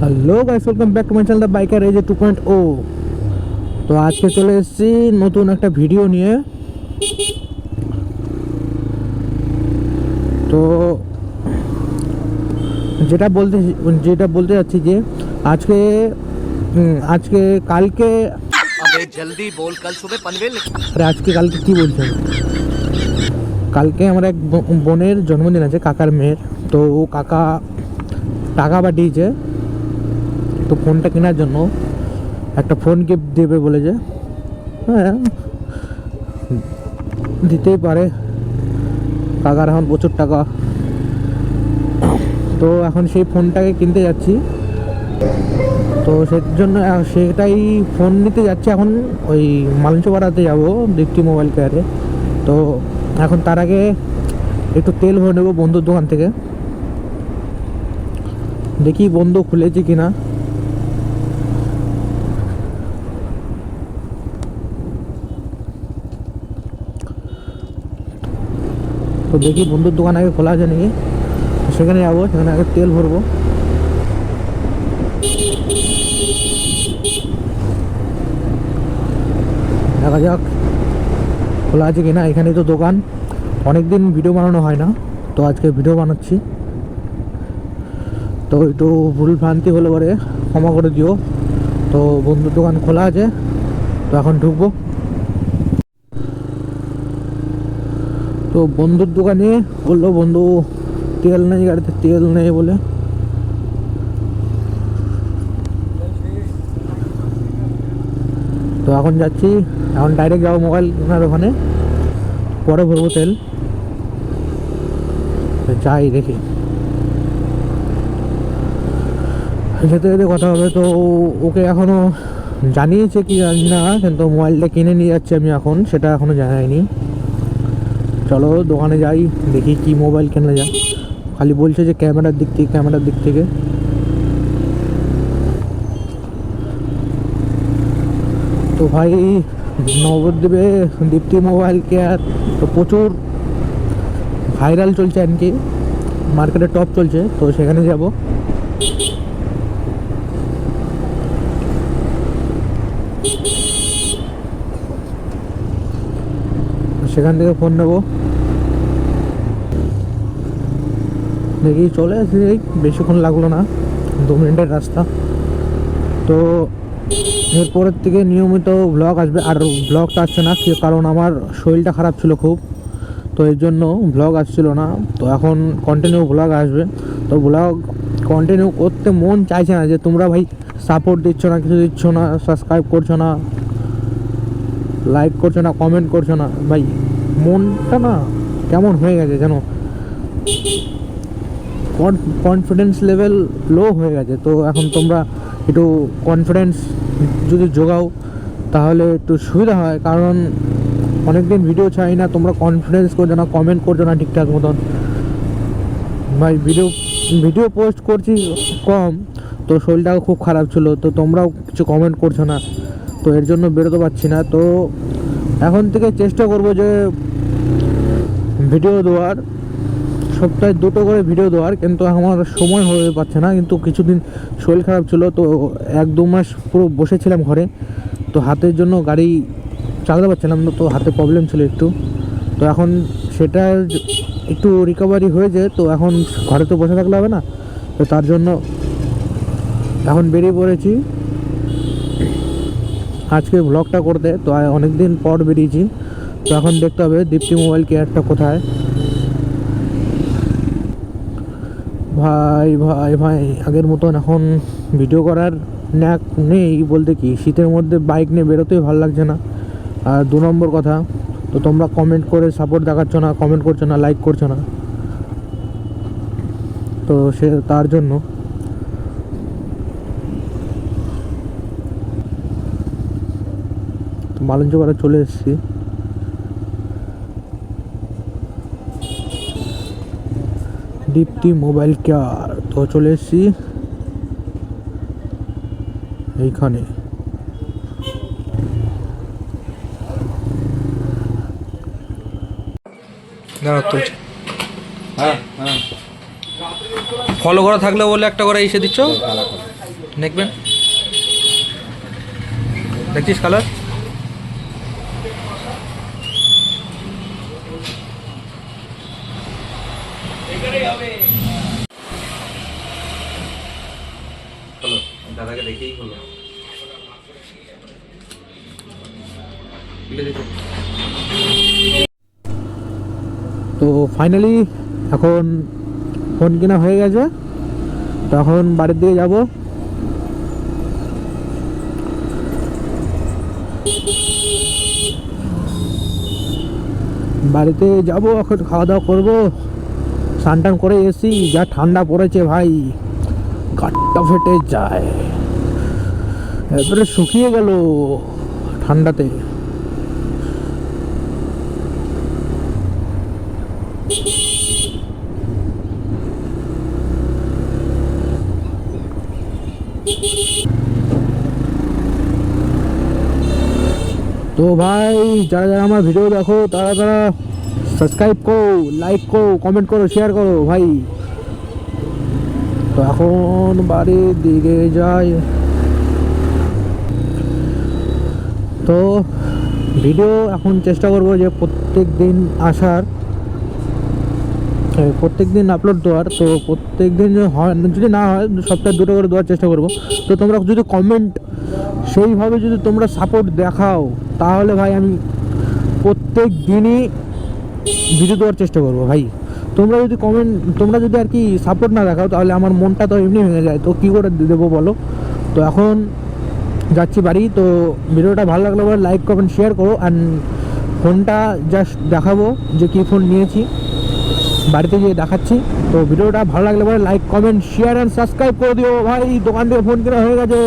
Hello guys welcome back to my channel the biker এই যে two point ও তো আজকে চলে এসেছি নতুন একটা ভিডিও নিয়ে তো যেটা বলতে যেটা বলতে যাচ্ছি যে আজকে আজকে কালকে জলদি বল কাল সুবে পানভেল আরে আজকে কালকে কি বলছেন কালকে আমার এক বোনের জন্মদিন আছে কাকার মেয়ের তো ও কাকা টাকা পাঠিয়েছে তো ফোনটা কেনার জন্য। একটা ফোন গিফট দেবে বলেছে হ্যাঁ দিতেই পারে। কাকার এখন প্রচুর টাকা। তো এখন সেই ফোনটাকে কিনতে যাচ্ছি। তো সেই জন্য সেটাই ফোন নিতে যাচ্ছি। এখন ওই মালঞ্চপাড়াতে যাব, দীপ্তি মোবাইল কেয়ারে। তো এখন তার আগে একটু তেল ভরে নেব বন্ধুর দোকান থেকে। দেখি বন্ধু খুলেছে কিনা। তো দেখি বন্ধুর দোকান আগে খোলা আছে নাকি। সেখানে যাব, সেখানে আগে তেল ভরবো। দেখা যাক খোলা আছে কিনা এখানে তো দোকান। অনেক দিন ভিডিও বানানো হয় না, তো আজকে ভিডিও বানাচ্ছি। তো একটু ভুল ভ্রান্তি হলে পরে ক্ষমা করে দিও। তো বন্ধুর দোকান খোলা আছে, তো এখন ঢুকবো। তো বন্ধুর দোকানে বলল, বন্ধু, তেল নেই, গাড়িতে তেল নেই বলে। তো এখন যাচ্ছি, এখন ডাইরেক্ট যাব মোবাইল কেনার ওখানে। পরে ভরবো তেল। যাই দেখি। যেতে যেতে কথা হবে। তো ওকে এখনও জানিয়েছে কি জানি না কিন্তু মোবাইলটা কিনে নিয়ে যাচ্ছি আমি এখন, সেটা এখনও জানাইনি চলো দোকানে যাই, দেখি কি মোবাইল কেনা যায়। খালি বলছে যে ক্যামেরার দিক থেকে, ক্যামেরার দিক থেকে। তো ভাই, নবদ্বীপে দীপ্তি মোবাইল কেয়ার তো প্রচুর ভাইরাল চলছে আর কি মার্কেটে টপ চলছে, তো সেখানে যাব। সেখান থেকে ফোন নেব। দেখি চলে আসি বেশিক্ষণ লাগল না, দু মিনিটের রাস্তা। তো এরপরের থেকে নিয়মিত ব্লগ আসবে, আর ব্লগটা আসছে না কারণ আমার শরীরটা খারাপ ছিল খুব, তো এর জন্য ব্লগ আসছিল না। তো এখন কন্টিনিউ ব্লগ আসবে। তো ব্লগ কন্টিনিউ করতে মন চাইছে না যে তোমরা ভাই সাপোর্ট দিচ্ছ না, কিছু দিচ্ছ না সাবস্ক্রাইব করছ না লাইক করছ না কমেন্ট করছ না, ভাই, মনটা না কেমন হয়ে গেছে জানো? কনফিডেন্স লেভেল লো হয়ে গেছে, তো এখন তোমরা একটু কনফিডেন্স যদি যোগাও তাহলে একটু সুবিধা হয়, কারণ অনেকদিন ভিডিও চাই না, তোমরা কনফিডেন্স করছ না কমেন্ট করছ না ঠিকঠাক মতন। ভাই ভিডিও ভিডিও পোস্ট করছি কম তো শরীরটাও খুব খারাপ ছিল, তো তোমরাও কিছু কমেন্ট করছ না, তো এর জন্য বেরোতে পারছি না, তো এখন থেকে চেষ্টা করব যে ভিডিও দেওয়ার, সপ্তাহে দুটো করে ভিডিও দেওয়ার, কিন্তু আমার সময় হয়ে পাচ্ছে না, কিন্তু কিছুদিন শরীর খারাপ ছিল, তো এক দু মাস পুরো বসেছিলাম ঘরে, তো হাতের জন্য গাড়ি চালাতে পারছিলাম না, তো হাতে প্রবলেম ছিল একটু, তো এখন সেটা একটু রিকভারি হয়েছে, তো এখন ঘরে তো বসে থাকলে হবে না, তো তার জন্য এখন বেরিয়ে পড়েছি। আজকে ব্লগটা করতে, তো অনেক দিন পর বেরিয়েছি। তো এখন দেখতে হবে দীপ্তি মোবাইল কেয়ারটা কোথায়। ভাই ভাই ভাই, আগের মতন এখন ভিডিও করার ন্যাক নেই বলতে কি? শীতের মধ্যে বাইক নিয়ে বেরোতেই ভালো লাগছে না। আর দু নম্বর কথা, তো তোমরা কমেন্ট করে সাপোর্ট দেখাচ্ছ না কমেন্ট করছ না লাইক করছ না। তো সে তার জন্য। মালঞ্চপাড়া চলে এসেছি। দীপ্তি মোবাইল কেয়ার তো চলে এসেছি এইখানে। হ্যাঁ হ্যাঁ। ফলো করা থাকলে বলে একটা করে এসে দিচ্ছ? দেখবেন? দেখছিস কালার? হলো দাদাকে দেখেই হলো তো ফাইনালি এখন ফোন কেনা হয়ে গেছে। তো এখন বাড়ির দিকে যাব। বাড়িতে যাব, এখন খাওয়া দাওয়া করব। স্নান করে এসি যা ঠান্ডা পড়েছে ভাই। গাটটা ফেটে যায়। এবারে শুকিয়ে গেল ঠান্ডাতে। তো ভাই, যারা যারা আমার ভিডিও দেখো, তারা তারা সাবস্ক্রাইব করো লাইক করো কমেন্ট করো শেয়ার করো, ভাই। তো এখন বাড়ির দিকে যাই। তো ভিডিও এখন চেষ্টা করব যে প্রত্যেক দিন আসার। প্রত্যেক দিন আপলোড দেওয়ার। তো প্রত্যেক দিন যদি না হয়, সপ্তাহে দুটো করে দেওয়ার চেষ্টা করব। তো তোমরা যদি কমেন্ট সেইভাবে যদি তোমরা সাপোর্ট দেখাও, তাহলে ভাই আমি প্রত্যেক দিনই ভিডিও দেওয়ার চেষ্টা করব ভাই। তোমরা যদি কমেন্ট তোমরা যদি আর কি সাপোর্ট না দেখাও, তাহলে আমার মনটা তো এমনি ভেঙে যায়। তো কী করে দেবো বলো? তো এখন যাচ্ছি বাড়ি, তো ভিডিওটা ভালো লাগলে বলে লাইক কমেন্ট শেয়ার করো। অ্যান্ড ফোনটা জাস্ট দেখাবো যে কী ফোন নিয়েছি। বাড়িতে গিয়ে দেখাচ্ছি। তো ভিডিওটা ভালো লাগলে পরে like comment share and subscribe করে দিও। ভাই, দোকান থেকে ফোন কেনা হয়ে গেছে।